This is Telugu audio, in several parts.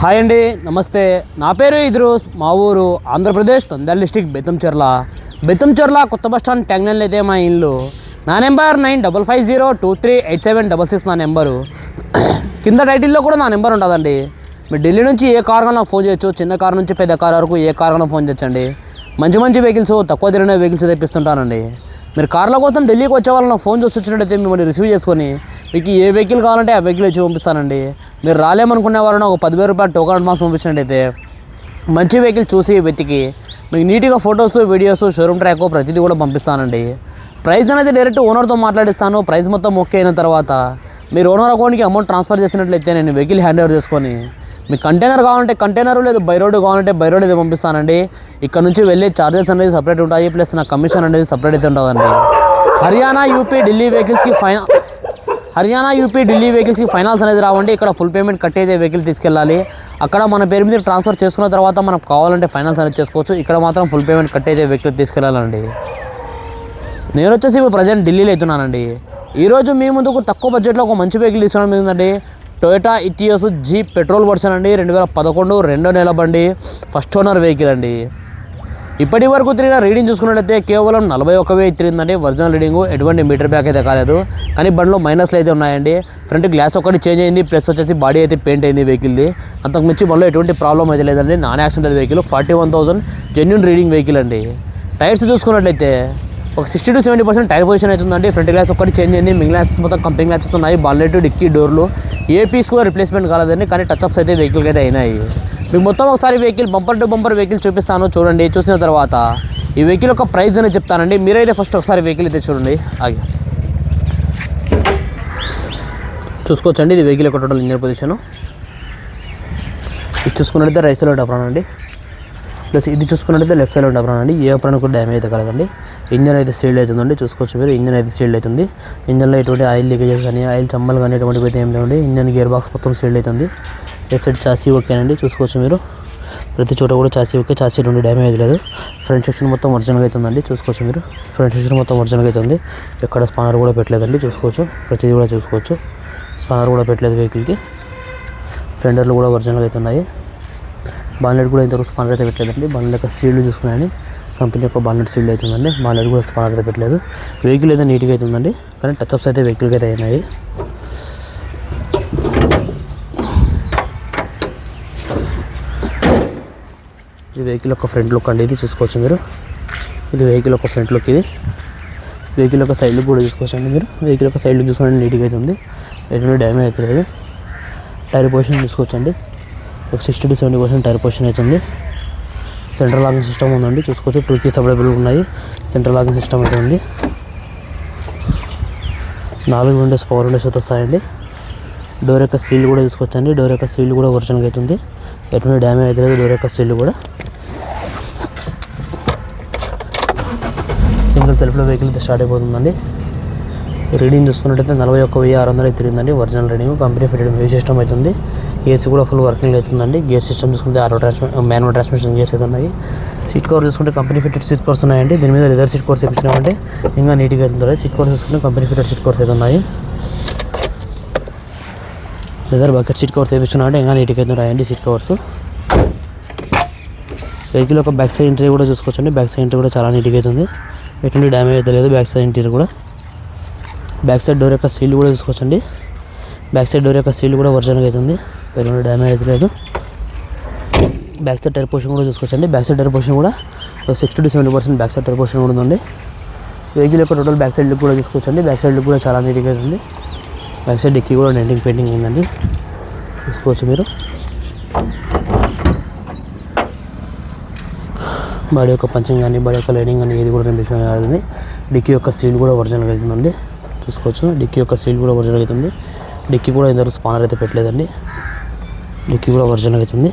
హాయ్ అండి నమస్తే. నా పేరు ఇద్రూస్ మా ఊరు ఆంధ్రప్రదేశ్ నంద్యాల డిస్టిక్ బెత్తంచెర్ల. బెత్తంచెర్ల కొత్త బస్ స్టాండ్ ట్యాంగ్నల్ అయితే మా ఇల్లు. నా number nine double five zero two three eight seven double six నా నెంబరు. కింద టైటిల్లో కూడా నా నెంబర్ ఉంటుందండి. మీరు ఢిల్లీ నుంచి ఏ కార్ నాకు ఫోన్ చేయొచ్చు. చిన్న కార్ నుంచి పెద్ద కార్ వరకు ఏ కార్ ఫోన్ చేయొచ్చండి. మంచి మంచి వెహికల్స్ తక్కువ తిరిగిన వెహికల్స్ తెప్పిస్తుంటానండి. మీరు కార్ల కోసం ఢిల్లీకి వచ్చే వాళ్ళని ఫోన్ చేసి వచ్చినట్టయితే మిమ్మల్ని రిసీవ్ చేసుకొని మీకు ఏ వెహికల్ కావాలంటే ఆ వెహికల్ ఇచ్చి పంపిస్తానండి. మీరు రాలేమనుకునే వాళ్ళని ఒక పదివేల రూపాయలు టోకన్ అడ్వాన్స్ పంపించినట్టయితే మంచి వెహికల్ చూసి వెతికి మీకు నీట్గా ఫొటోస్ వీడియోస్ షోరూమ్ ట్రాక్ ప్రతిదీ కూడా పంపిస్తానండి. ప్రైస్ అనేది డైరెక్ట్ ఓనర్తో మాట్లాడిస్తాను. ప్రైస్ మొత్తం ఓకే అయిన తర్వాత మీరు ఓనర్ అకౌంట్కి అమౌంట్ ట్రాన్స్ఫర్ చేసినట్లయితే నేను వెహికల్ హ్యాండ్ ఓవర్ చేసుకొని మీకు కంటైనర్ కావాలంటే కంటైనర్ లేదు బై రోడ్ కావాలంటే బై రోడ్ అయితే పంపిస్తానండి. ఇక్కడ నుంచి వెళ్ళే ఛార్జెస్ అనేది సపరేట్ ఉంటాయి ప్లస్ నా కమిషన్ అనేది సపరేట్ అయితే ఉంటుందండి. హర్యానా యూపీ ఢిల్లీ వెహికల్స్కి ఫైనా హర్యానా యూపీ ఢిల్లీ వెహికల్స్కి ఫైనాన్స్ అనేది రావండి. ఇక్కడ ఫుల్ పేమెంట్ కట్టేదే వెహికల్ తీసుకెళ్ళాలి. అక్కడ మన పేరు మీద ట్రాన్స్ఫర్ చేసుకున్న తర్వాత మనకు కావాలంటే ఫైనాన్స్ అనేది చేసుకోవచ్చు. ఇక్కడ మాత్రం ఫుల్ పేమెంట్ కట్టేదే వెహికల్ తీసుకెళ్ళాలండి. నేను వచ్చేసి ఇప్పుడు ప్రజెంట్ ఢిల్లీలో అవుతున్నానండి ఈరోజు మీ ముందుకు తక్కువ బడ్జెట్లో ఒక మంచి వెహికల్ తీసుకోవడం ఏంటంటే Toyota Etios jeep petrol version అండి రెండు వేల పదకొండు రెండో నెల బండి ఫస్ట్ ఓనర్ వెహికల్ అండి. ఇప్పటి వరకు తిరిగిన రీడింగ్ చూసుకున్నట్లయితే కేవలం నలభై ఒక్క వెయ్యి తిరిగిందండి ఒరిజినల్ రీడింగ్ ఎటువంటి మీటర్ బ్యాక్ అయితే కాలేదు. కానీ బండిలో మైనస్లు అయితే ఉన్నాయండి. ఫ్రంట్ గ్లాస్ ఒకటి చేంజ్ అయింది ప్లస్ వచ్చేసి బాడీ అయితే పెయింట్ అయింది వెహికల్ది. అంతకు మించి బండిలో ఎటువంటి ప్రాబ్లం అయితే లేదండి non accidental vehicle forty one thousand genuine reading vehicle అండి. టైర్స్ చూసుకున్నట్లయితే ఒక sixty to seventy percent tyre position అవుతుందండి. ఫ్రంట్ గ్లాస్ ఒకటి చేంజ్ అయింది. మిగిలిన గ్లాసెస్ మొత్తం కంపెనీ గ్లాసెస్ ఉన్నాయి. బాలెట్ డిక్కీ డోర్లు ఏ పీస్ కూడా రిప్లేస్మెంట్ కాలేదండి. కానీ టచ్అప్స్ అయితే వెహికల్కి అయితే అయినాయి. మీకు మొత్తం ఒకసారి vehicle bumper to bumper vehicle చూపిస్తాను. చూడండి. చూసిన తర్వాత ఈ వెహికల్ యొక్క ప్రైస్ అనేది చెప్తానండి. మీరైతే ఫస్ట్ ఒకసారి వెహికల్ అయితే చూడండి. ఆగి. చూసుకోవచ్చండి. ఇది వెహికల్ యొక్క టోటల్ ఇంజన్ పొజిషను ఇది చూసుకున్నట్టయితే రైస్ సైడ్ అండి ప్లస్ ఇది చూసుకున్నట్టయితే లెఫ్ట్ సైడ్ డబ్బా అండి. ఏ అప్రాన్ కూడా డ్యామేజ్ అయితే కలదండి. ఇంజన్ అయితే సీల్డ్ అవుతుందండి. చూసుకోవచ్చు మీరు. ఇంజన్ అయితే సీల్డ్ అవుతుంది. ఇంజన్లో ఎటువంటి ఆయిల్ లీకేజెస్ కానీ ఆయిల్ చమ్మలు కానీ ఎటువంటివి అయితే ఏం లేవండి. ఇంజన్ గేర్ బాక్స్ మొత్తం సీల్డ్ అవుతుంది. లెఫ్ట్ సైడ్ చాసీ ఓకేనండి చూసుకోవచ్చు మీరు. ప్రతి చోట కూడా చాసీ ఓకే. చాసీ నుండి డ్యామేజ్ లేదు. ఫ్రంట్ సెక్షన్ మొత్తం ఒరిజినల్గా అవుతుందండి. చూసుకోవచ్చు మీరు. ఫ్రంట్ సెక్షన్ మొత్తం ఒరిజినల్గా అవుతుంది. ఎక్కడ స్పానర్ కూడా పెట్టలేదండి. చూసుకోవచ్చు. ప్రతిదీ కూడా చూసుకోవచ్చు. స్పానర్ కూడా పెట్టలేదు వెహికల్కి. ఫెండర్లు కూడా ఒరిజినల్గా అవుతున్నాయి. బాన్లెట్ కూడా ఇంతవరకు స్పానర్ అయితే పెట్టలేదండి. బాన్లెట్ యొక్క సీల్డ్ చూసుకున్నాయని కంపెనీ యొక్క బాన్లెట్ సీల్డ్ అవుతుందండి బాన్లెట్ కూడా స్పానర్ అయితే పెట్టలేదు. వెహికల్ అయితే నీట్గా అవుతుందండి కానీ టచ్అప్స్ అయితే వెహికల్కి అయితే అయినాయి. ఇది వెహికల్ యొక్క ఫ్రంట్ లుక్ అండి. ఇది చూసుకోవచ్చు మీరు. ఇది వెహికల్ యొక్క ఫ్రంట్ లుక్ ఇది. వెహికల్ యొక్క సైడ్ లుక్ కూడా చూసుకోవచ్చండి మీరు. వెహికల్ యొక్క సైడ్ లుక్ చూసుకోండి నీట్గా అయితే ఉంది. ఎటువంటి డ్యామేజ్ అయితే లేదు. టైర్ పొజిషన్ చూసుకోవచ్చండి. ఒక sixty to seventy percent tyre position అవుతుంది. సెంట్రల్ లాకింగ్ సిస్టమ్ ఉందండి. చూసుకోవచ్చు. టూ కీస్ అవైలబుల్ ఉన్నాయి. సెంట్రల్ లాకింగ్ సిస్టమ్ అయితే ఉంది. నాలుగు విండోస్ పవర్ విండోస్ అయితే వస్తాయండి. డోర్ యొక్క సీల్ కూడా చూసుకోవచ్చండి డోర్ యొక్క సీల్ కూడా ఒరిజినల్గా అవుతుంది. ఎటువంటి డ్యామేజ్ అయితే లేదు. డోర్ యొక్క సీల్ కూడా. సింగిల్ తలుపులో వెహికల్ అయితే స్టార్ట్ అయిపోతుందండి. రీడింగ్ చూసుకున్నట్టయితే నలభై ఒక్క వెయ్యి ఆరు వందలు అయితే తిరిగిందండి original reading company fitted music system అవుతుంది ఏసీ కూడా ఫుల్ వర్కింగ్ అవుతుందండి గేర్ సిస్టమ్ చూసుకుంటే ఆరో ట్రాన్స్మిషన్ మాన్యువల్ ట్రాన్స్మిషన్ గేర్స్ అయితే ఉన్నాయి. సీట్ కవర్ చూసుకుంటే కంపెనీ ఫిటెడ్ సీట్ కవర్స్ ఉన్నాయండి. దీని మీద లెదర్ సీట్ కవర్స్ ఇప్పించినామంటే ఇంకా నీట్గా అవుతుంది సీట్ కవర్స్ చూసుకుంటే కంపెనీ ఫిటెడ్ సీట్ కవర్స్ అయితే ఉన్నాయి. లెదర్ బకెట్ సీట్ కవర్స్ వేయించున్నామంటే ఇంకా నీట్గా అవుతున్నాయండి సీట్ కవర్స్ వెహికల్ యొక్క బ్యాక్ సైడ్ ఎంట్రీ కూడా చూసుకోవచ్చండి. బ్యాక్ సైడ్ ఎంట్రీ కూడా చాలా నీట్గా అవుతుంది ఎటువంటి డ్యామేజ్ అయితే లేదు. బ్యాక్ సైడ్ ఇంటీరియర్ కూడా. బ్యాక్ సైడ్ డోర్ యొక్క సీల్ కూడా చూసుకోవచ్చండి. బ్యాక్ సైడ్ డోర్ యొక్క సీల్ కూడా ఒరిజినల్గా అవుతుంది ఎటువంటి డ్యామేజ్ అయితే లేదు. బ్యాక్ సైడ్ టైర్ పోర్షన్ కూడా చూసుకోవచ్చండి. బ్యాక్ సైడ్ టైర్ పోర్షన్ కూడా sixty to seventy percent back side tyre portion కూడా ఉందండి. వెహికల్ యొక్క టోటల్ బ్యాక్ సైడ్ లుక్ కూడా చూసుకోవచ్చండి. బ్యాక్ సైడ్ లుక్ కూడా చాలా నీట్గా అవుతుంది బ్యాక్ సైడ్ డిక్కీ కూడా నెంటింగ్ పెయింటింగ్ ఉందండి. చూసుకోవచ్చు మీరు. బాడీ యొక్క పంచింగ్ కానీ బాడీ యొక్క లైనింగ్ కానీ ఏది కూడా రిమిషన్ కాదు డిక్కీ యొక్క సీల్ కూడా ఒరిజినల్గా అవుతుందండి చూసుకోవచ్చు. డిక్కీ యొక్క సీల్ కూడా ఒరిజినల్ అవుతుంది డిక్కీ కూడా ఇంతవరకు స్పానర్ అయితే పెట్టలేదండి. డిక్కీ కూడా ఒరిజినల్ అవుతుంది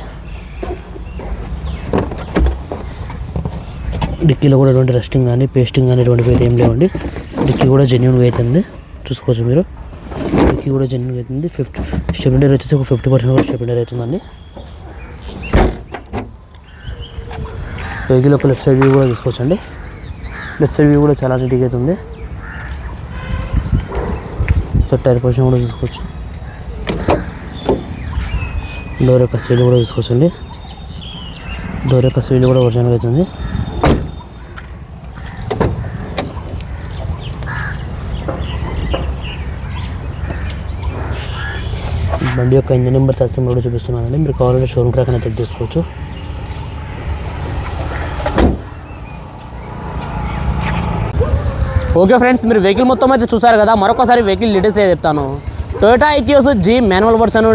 డిక్కీలో కూడా ఎటువంటి రెస్టింగ్ కానీ పేస్టింగ్ కానీ ఎటువంటివి అయితే ఏం లేవండి. డిక్కీ కూడా జెన్యున్గా అవుతుంది చూసుకోవచ్చు మీరు. డిక్కీ కూడా జెన్యున్గా అవుతుంది ఫిఫ్టీ స్టెబిలర్ వచ్చేసి ఒక ఫిఫ్టీ పర్సెంట్ కూడా స్టెబిలర్ అవుతుందండి. వెహికల్ యొక్క లెఫ్ట్ సైడ్ వ్యూ కూడా తీసుకోవచ్చండి లెఫ్ట్ సైడ్ వ్యూ కూడా చాలా నీట్గా అవుతుంది సో టైర్ పొజిషన్ కూడా చూసుకోవచ్చు. డోర్ యొక్క సీల్ కూడా చూసుకోవచ్చండి. డోర్ యొక్క సీల్ కూడా ఒరిజినల్ అవుతుంది బండి యొక్క ఇంజన్ నెంబర్ సిస్టమ్ కూడా చూపిస్తున్నానండి. మీరు కావాలంటే షోరూమ్ ట్రాక్ అనేది చెక్ చేసుకోవచ్చు. ఓకే ఫ్రెండ్స్ మీరు వెహికల్ మొత్తం అయితే చూసారు కదా మరొకసారి వెహికల్ డీటెయిల్స్ అయితే చెప్తాను. Toyota Etios G manual version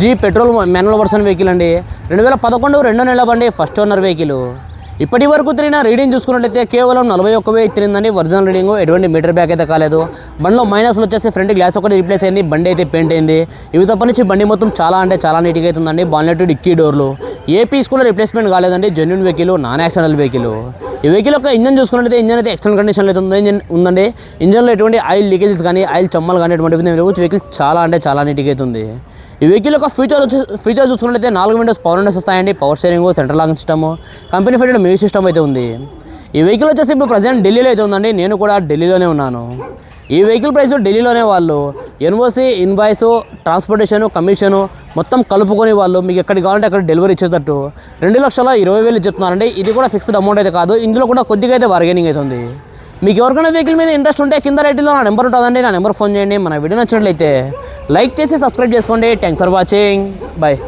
G petrol manual version vehicle అండి. రెండు వేల పదకొండు రెండో నెల బండి ఫస్ట్ ఓనర్ వెహికల్ ఇప్పటి వరకు తిరిగిన రీడింగ్ చూసుకున్నట్లయితే కేవలం నలభై ఒక్క వెయ్యి తిరిగిందండి ఒరిజినల్ రీడింగ్ ఎటువంటి మీటర్ బ్యాక్ అయితే కాలేదు. బండిలో మైనస్లు వచ్చేసి ఫ్రంట్ గ్లాస్ ఒకటి రీప్లేస్ అయింది బండి అయితే పెయింట్ అయింది. ఇవి తప్ప నుంచి బండి మొత్తం చాలా అంటే చాలా నీట్గా అవుతుందండి బాన్లెట్ డిక్కీ డోర్లు ఏపీ స్కూల్లో రిప్లేస్మెంట్ కాలేదండి. Genuine vehicle non accidental vehicle ఈ వెహికల్ యొక్క ఇంజన్ చూసుకున్నట్లయితే ఇంజన్ అయితే ఎక్స్టర్నల్ కండిషన్లో అయితే ఉంది ఇంజన్ ఉందండి. ఇంజన్లో ఎటువంటి ఆయిల్ లీకేజెస్ కానీ ఆయిల్ చమ్మలు కానీ ఎటువంటివి వెహికల్ చాలా అంటే చాలా నీట్గా అవుతుంది ఈ వెహికల్ యొక్క ఫీచర్ వచ్చి ఫీచర్ చూసుకున్నట్లయితే నాలుగు విండోస్ పవర్ విండోస్ వస్తాయండి. Power steering central locking system company fitted music system అయితే ఉంది. ఈ వెహికల్ వచ్చేసి ఇప్పుడు ప్రజెంట్ ఢిల్లీలో అయితే ఉందండి. నేను కూడా ఢిల్లీలోనే ఉన్నాను. ఈ వెహికల్ ప్రైస్ ఢిల్లీలోనే వాళ్ళు ఎన్ఓసి ఇన్వాయిస్ ట్రాన్స్పోర్టేషన్ కమిషను మొత్తం కలుపుకొని వాళ్ళు మీకు ఎక్కడికి కావాలంటే అక్కడ డెలివరీ ఇచ్చేటట్టు రెండు లక్షల ఇరవై వేలు చెప్తున్నారండి. ఇది కూడా ఫిక్స్డ్ అమౌంట్ అయితే కాదు. ఇందులో కూడా కొద్దిగా అయితే బార్గెనింగ్ అవుతుంది మీకు ఎవరికైనా వెహికల్ మీద ఇంట్రెస్ట్ ఉంటే కింద రైట్లో నా నెంబర్ ఉంటుందండి. నా నెంబర్ ఫోన్ చేయండి. మన వీడియో నచ్చినట్లయితే లైక్ చేసి సబ్స్క్రైబ్ చేసుకోండి. Thanks for watching bye